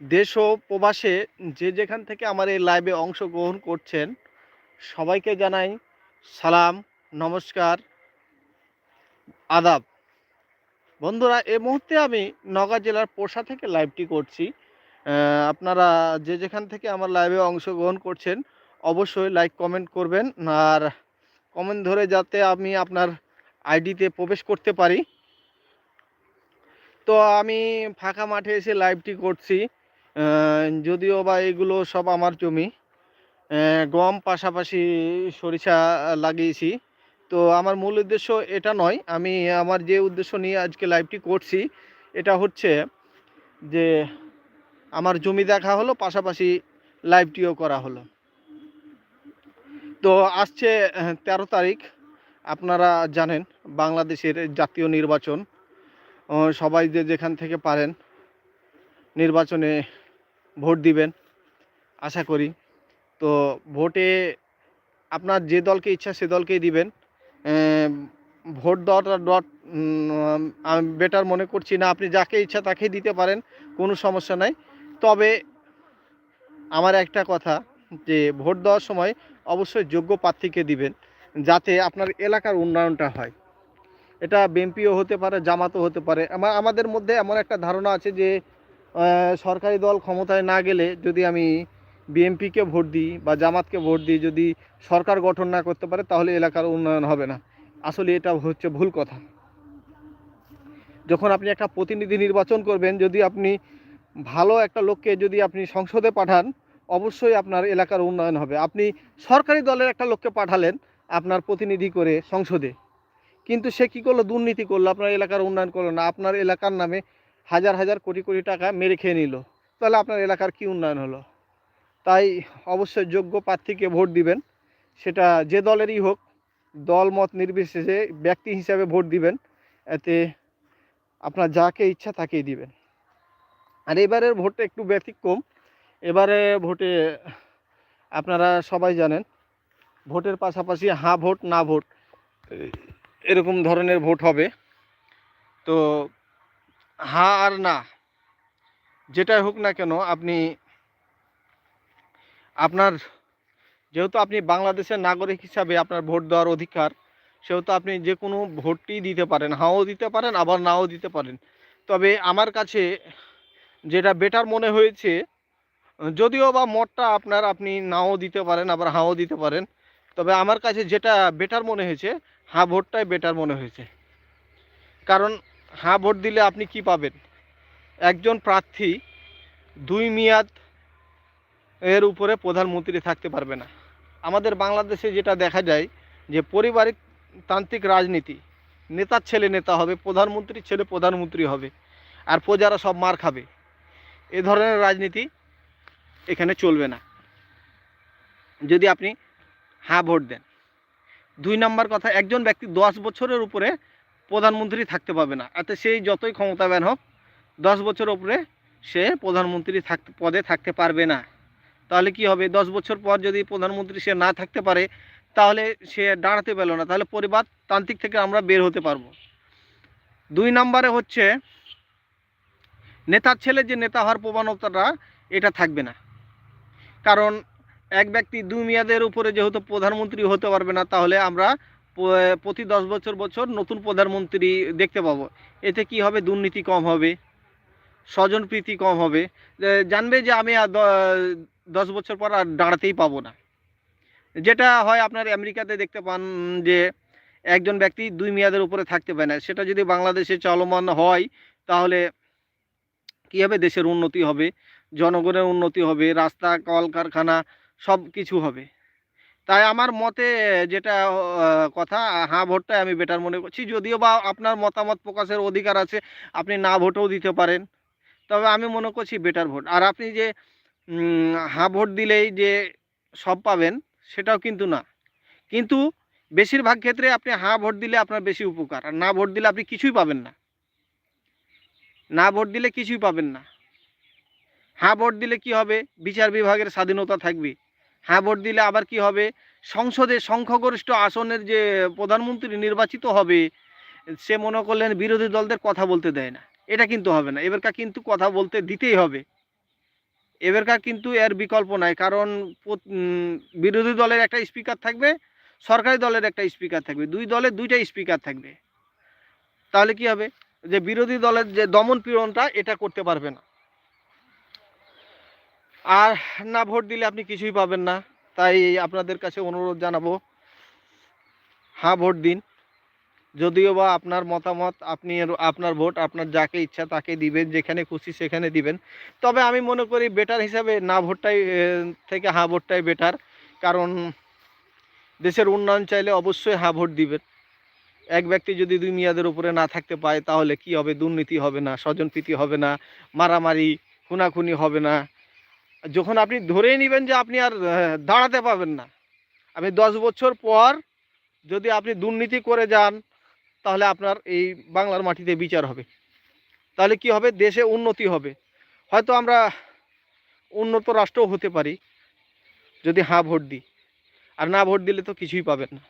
দেশ ও প্রবাসে যে যেখান থেকে আমার এই লাইভে অংশগ্রহণ করছেন, সবাইকে জানাই সালাম, নমস্কার, আদাব। বন্ধুরা এ মুহূর্তে আমি নওগাঁ জেলার পোষা থেকে লাইভটি করছি। আপনারা যে যেখান থেকে আমার লাইভে অংশগ্রহণ করছেন, অবশ্যই লাইক কমেন্ট করবেন। আর কমেন্ট ধরে যাতে আমি আপনার আইডিতে প্রবেশ করতে পারি। তো আমি ফাঁকা মাঠে এসে লাইভটি করছি। যদিও বা এগুলো সব আমার জমি গম পাশাপাশি সরিষা লাগিয়েছি। তো আমার মূল উদ্দেশ্য এটা নয়, আমি আমার যে উদ্দেশ্য নিয়ে আজকে লাইভটি করছি, এটা হচ্ছে যে আমার জমি দেখা হলো, পাশাপাশি লাইভটিও করা হলো। তো আসছে তেরো তারিখ, আপনারা জানেন বাংলাদেশের জাতীয় নির্বাচন। সবাই যে যেখান থেকে পারেন নির্বাচনে ভোট দিবেন, আশা করি। তো ভোটে আপনার যে দলকে ইচ্ছা সে দলকেই দিবেন। ভোট দেওয়াটা ডট বেটার মনে করছি না, আপনি যাকে ইচ্ছা তাকেই দিতে পারেন, কোনো সমস্যা নাই। তবে আমার একটা কথা, যে ভোট দেওয়ার সময় অবশ্যই যোগ্য প্রার্থীকে দিবেন, যাতে আপনার এলাকার উন্নয়নটা হয়। এটা বিএনপিও হতে পারে, জামাতও হতে পারে। আমাদের মধ্যে এমন একটা ধারণা আছে যে সরকারি দল ক্ষমতায় না গেলে যদি আমি বিএনপিকে ভোট দিই বা জামাতকে ভোট দিই, যদি সরকার গঠন না করতে পারে, তাহলে এলাকার উন্নয়ন হবে না। আসলে এটা হচ্ছে ভুল কথা। যখন আপনি একটা প্রতিনিধি নির্বাচন করবেন, যদি আপনি ভালো একটা লোককে যদি আপনি সংসদে পাঠান, অবশ্যই আপনার এলাকার উন্নয়ন হবে। আপনি সরকারি দলের একটা লোককে পাঠালেন, আপনার প্রতিনিধি করে সংসদে। কিন্তু সে কী করল? দুর্নীতি করল, আপনার এলাকার উন্নয়ন করল না। আপনার এলাকার নামে হাজার হাজার কোটি কোটি টাকা মেরে খেয়ে নিল। তাহলে আপনার এলাকার কি উন্নয়ন হলো? তাই অবশ্যই যোগ্য প্রার্থীকে ভোট দিবেন। সেটা যে দলেরই হোক, দল মত নির্বিশেষে ব্যক্তি হিসাবে ভোট দিবেন। এতে আপনার যাকে ইচ্ছা তাকেই দিবেন। আর এবারের ভোটটা একটু ব্যতিক্রম। এবারে ভোটে আপনারা সবাই জানেন, ভোটের পাশাপাশি হ্যাঁ ভোট না ভোট, এরকম ধরনের ভোট হবে। তো হ্যাঁ আর না। যেটাই হোক না কেন, আপনি, আপনার, যেহেতু আপনি বাংলাদেশের নাগরিক হিসাবে আপনার ভোট দেওয়ার অধিকার, সেহেতু আপনি যে কোনো ভোটটি দিতে পারেন, হাও দিতে পারেন, আবার নাও দিতে পারেন। তবে আমার কাছে যেটা বেটার মনে হয়েছে, যদিও বা মতটা আপনার আপনি নাও দিতে পারেন, আবার হাও দিতে পারেন, তবে আমার কাছে যেটা বেটার মনে হয়েছে, হাঁ, ভোটটাই বেটার মনে হয়েছে। কারণ হাঁ ভোট দিলে আপনি কি পাবেন? একজন প্রার্থী দুই মেয়াদ এর উপরে প্রধানমন্ত্রী থাকতে পারবে না। আমাদের বাংলাদেশে যেটা দেখা যায় যে পারিবারিক তান্ত্রিক রাজনীতি, নেতার ছেলে নেতা হবে, প্রধানমন্ত্রীর ছেলে প্রধানমন্ত্রী হবে, আর প্রজারা সব মার খাবে। এ ধরনের রাজনীতি এখানে চলবে না। যদি আপনি হ্যাঁ ভোট দেন। দুই নম্বর কথা, একজন ব্যক্তি দশ বছরের উপরে প্রধানমন্ত্রী থাকতে পারবে না। এতে সেই যতই ক্ষমতাবান হোক, দশ বছর উপরে সে প্রধানমন্ত্রী থাকতে পদে থাকতে পারবে না। তাহলে কি হবে? দশ বছর পর যদি প্রধানমন্ত্রী সে না থাকতে পারে, তাহলে সে দাঁড়াতে পেল না। তাহলে পরিবার তান্ত্রিক থেকে আমরা বের হতে পারব। দুই নম্বরে হচ্ছে, নেতার ছেলে যে নেতা হওয়ার প্রবণতাটা, এটা থাকবে না। কারণ এক ব্যক্তি দুই মেয়াদের উপরে যেহেতু প্রধানমন্ত্রী হতে পারবে না, তাহলে আমরা প্রতি দশ বছর বছর নতুন প্রধানমন্ত্রী দেখতে পাবো। এতে কি হবে? দুর্নীতি কম হবে। স্বজনপ্রীতি কম হবে। জানবে যে আমি আর দশ বছর পর আর দাঁড়াতেই পাবো না। যেটা হয়, আপনার আমেরিকাতে দেখতে পান যে একজন ব্যক্তি দুই মেয়াদের উপরে থাকতে পারে না। সেটা যদি বাংলাদেশে চলমান হয়, তাহলে কী হবে? দেশের উন্নতি হবে, জনগণের উন্নতি হবে, রাস্তা, কলকারখানা সব কিছু হবে। তাই আমার মতে যেটা কথা হ্যাঁ ভোটটাই আমি বেটার মনে করছি। যদিও বা আপনার মতামত প্রকাশের অধিকার আছে, আপনি না ভোটও দিতে পারেন। তবে আমি মনে করছি বেটার ভোট। আর আপনি যে হ্যাঁ ভোট দিলেই যে সব পাবেন, সেটাও কিন্তু না। কিন্তু বেশিরভাগ ক্ষেত্রে আপনি হ্যাঁ ভোট দিলে আপনার বেশি উপকার। আর না ভোট দিলে আপনি কিছুই পাবেন না। না ভোট দিলে কিছুই পাবেন না। হ্যাঁ ভোট দিলে কি হবে? বিচার বিভাগের স্বাধীনতা থাকবে। হ্যাঁ ভোট দিলে আবার কি হবে? সংসদে সংখ্যাগরিষ্ঠ আসনের যে প্রধানমন্ত্রী নির্বাচিত হবে, সে মনে করলেন বিরোধী দলদের কথা বলতে দেয় না। এটা কিন্তু হবে না। এবারকার কিন্তু কথা বলতে দিতেই হবে। এবারকার কিন্তু এর বিকল্প নাই। কারণ বিরোধী দলের একটা স্পিকার থাকবে, সরকারি দলের একটা স্পিকার থাকবে। দুই দলের দুইটা স্পিকার থাকবে। তাহলে কি হবে? যে বিরোধী দলের যে দমন পীড়নটা, এটা করতে পারবে না। আর না ভোট দিলে আপনি কিছুই পাবেন না। তাই আপনাদের কাছে অনুরোধ জানাব হ্যাঁ ভোট দিন। যদিও বা আপনার মতামত, আপনি আপনার ভোট, আপনার যাকে ইচ্ছা তাকে দিবেন, যেখানে খুশি সেখানে দিবেন। তবে আমি মনে করি বেটার হিসাবে না ভোটটাই থেকে হ্যাঁ ভোটটাই বেটার। কারণ দেশের উন্নয়ন চাইলে অবশ্যই হ্যাঁ ভোট দিবেন। এক ব্যক্তি যদি দুই মেয়াদের উপরে না থাকতে পায়, তাহলে কি হবে? দুর্নীতি হবে না, স্বজনপ্রীতি হবে না, মারামারি, খুনাখুনি হবে না। যখন আপনি ধরেই নেবেন যে আপনি আর দাঁড়াতে পাবেন না আমি দশ বছর পর যদি আপনি দুর্নীতি করে যান, তাহলে আপনার এই বাংলার মাটিতে বিচার হবে। তাহলে কি হবে? দেশে উন্নতি হবে। হয়তো আমরা উন্নত রাষ্ট্রও হতে পারি, যদি হাঁ ভোট দিই। আর না ভোট দিলে তো কিছুই পাবেন না।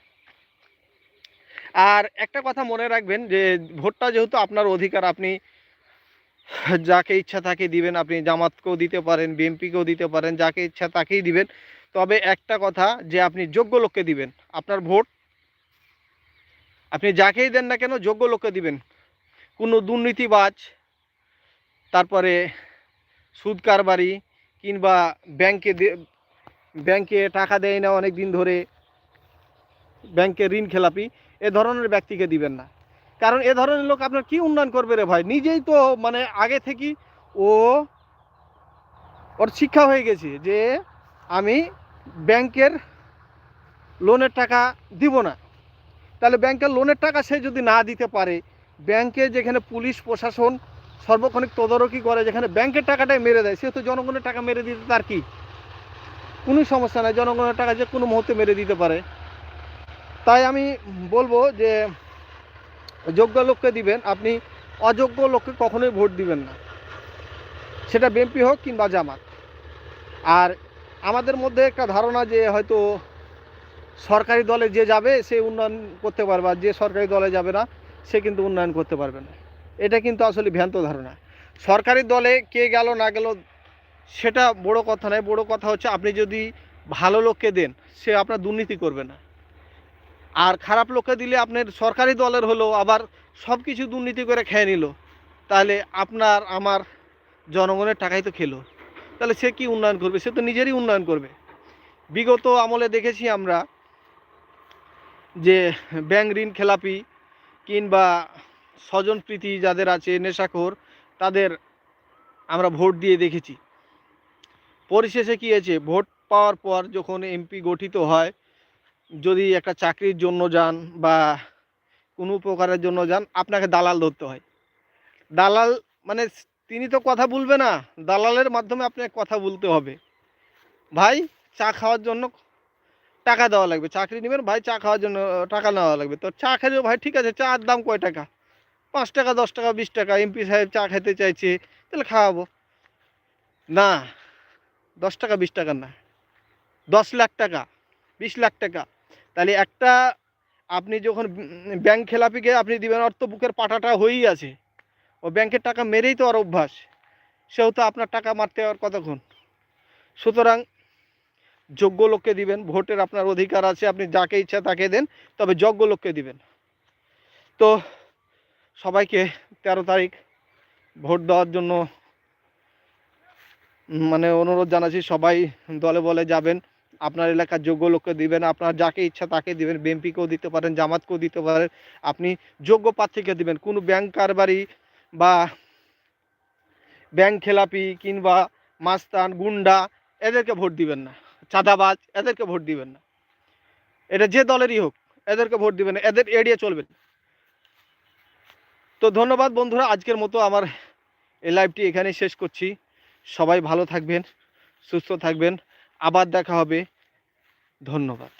আর একটা কথা মনে রাখবেন যে, ভোটটা যেহেতু আপনার অধিকার, আপনি যাকে ইচ্ছা তাকে দিবেন, আপনি জামাতকেও দিতে পারেন বিএমপিকেও দিতে পারেন, যাকে ইচ্ছা তাকেই দিবেন। তবে একটা কথা, যে আপনি যোগ্য লোককে দিবেন, আপনার ভোট, আপনি যাকেই দেন না কেন, যোগ্য লোককে দিবেন। কোনো দুর্নীতিবাজ, তারপরে সুদ কারবারি কিংবা ব্যাংকে ব্যাংকে টাকা দেয় না অনেক দিন ধরে ব্যাংকে ঋণ খেলাপি, এ ধরনের ব্যক্তিকে দিবেন না। কারণ এ ধরনের লোক আপনার কি উন্নয়ন করবে রে ভাই? নিজেই তো মানে আগে থেকেই ও ওর শিক্ষা হয়ে গেছে যে আমি ব্যাংকের লোনের টাকা দিব না। তাহলে ব্যাংকের লোনের টাকা সে যদি না দিতে পারে, ব্যাংকে যেখানে পুলিশ, প্রশাসন সর্বক্ষণিক তদারকি করে, যেখানে ব্যাংকের টাকাটাই মেরে দেয়, সে তো জনগণের টাকা মেরে দিতে তার কি? কোনো সমস্যা নাই, জনগণের টাকা যে কোনো মুহূর্তে মেরে দিতে পারে। তাই আমি বলব যে যোগ্য লোককে দিবেন, আপনি অযোগ্য লোককে কখনোই ভোট দিবেন না। সেটা বিএনপি হোক কিংবা জামাত। আর আমাদের মধ্যে একটা ধারণা যে হয়তো সরকারি দলে যে যাবে, সে উন্নয়ন করতে পারবে, আর যে সরকারি দলে যাবে না, সে কিন্তু উন্নয়ন করতে পারবে না। এটা কিন্তু আসলে ভ্রান্ত ধারণা। সরকারি দলে কে গেল, না গেল, সেটা বড় কথা নয়। বড় কথা হচ্ছে আপনি যদি ভালো লোককে দেন, সে আপনার দুর্নীতি করবে না। আর খারাপ লোককে দিলে আপনার সরকারি দলের হলো, আবার সব কিছু দুর্নীতি করে খেয়ে নিল, তাহলে আপনার, আমার জনগণের টাকাই তো খেলো। তাহলে সে কি উন্নয়ন করবে? সে তো নিজেরই উন্নয়ন করবে। বিগত আমলে দেখেছি আমরা যে ব্যাংক ঋণ খেলাপি কিংবা স্বজন প্রীতি যাদের আছে, নেশাখোর, তাদের আমরা ভোট দিয়ে দেখেছি। পরিশেষে কী হয়েছে? ভোট পাওয়ার পর যখন এমপি গঠিত হয় যদি একটা চাকরির জন্য যান বা কোনো উপকারের জন্য যান, আপনাকে দালাল ধরতে হয়। দালাল মানে তিনি তো কথা বলবে না, দালালের মাধ্যমে আপনাকে কথা বলতে হবে। ভাই, চা খাওয়ার জন্য টাকা দেওয়া লাগবে। চাকরি নেবেন, ভাই, চা খাওয়ার জন্য টাকা নেওয়া লাগবে। তো চা খেলে ভাই, ঠিক আছে চার দাম কয় টাকা? পাঁচ টাকা, দশ টাকা, বিশ টাকা, এমপি সাহেব চা খেতে চাইছে, তাহলে খাওয়াবো। না, দশ টাকা, বিশ টাকা না, দশ লাখ টাকা, বিশ লাখ টাকা। তাহলে একটা আপনি যখন ব্যাংক খেলাপিকে আপনি দিবেন, অর্থ বুকের পাটাটা হয়েই আছে। ও ব্যাংকের টাকা মেরেই তো আর অভ্যাস। সেও তো আপনার টাকা মারতে আর কতক্ষণ? সুতরাং যোগ্য লোককে দিবেন, ভোটের আপনার অধিকার আছে, আপনি যাকে ইচ্ছা তাকে দেন, তবে যোগ্য লোককে দিবেন। তো সবাইকে তেরো তারিখ ভোট দেওয়ার জন্য মানে অনুরোধ জানাচ্ছি, সবাই দলে বলে যাবেন। আপনার এলাকার যোগ্য লোককে দিবেন, আপনার যাকে ইচ্ছা তাকে দিবেন, বিএমপিকেও দিতে পারেন, জামাতকেও দিতে পারেন, আপনি যোগ্য প্রার্থীকে দিবেন। কোনো ব্যাংক কারবারি বা ব্যাংক খেলাপি কিংবা মাস্তান, গুন্ডা, এদেরকে ভোট দিবেন না। চাঁদাবাজ, এদেরকে ভোট দিবেন না। এটা যে দলেরই হোক, এদেরকে ভোট দিবেন এদের এড়িয়ে চলবেন। তো ধন্যবাদ বন্ধুরা, আজকের মতো আমার এই লাইভটি এখানেই শেষ করছি। সবাই ভালো থাকবেন, সুস্থ থাকবেন। আবার দেখা হবে। ধন্যবাদ।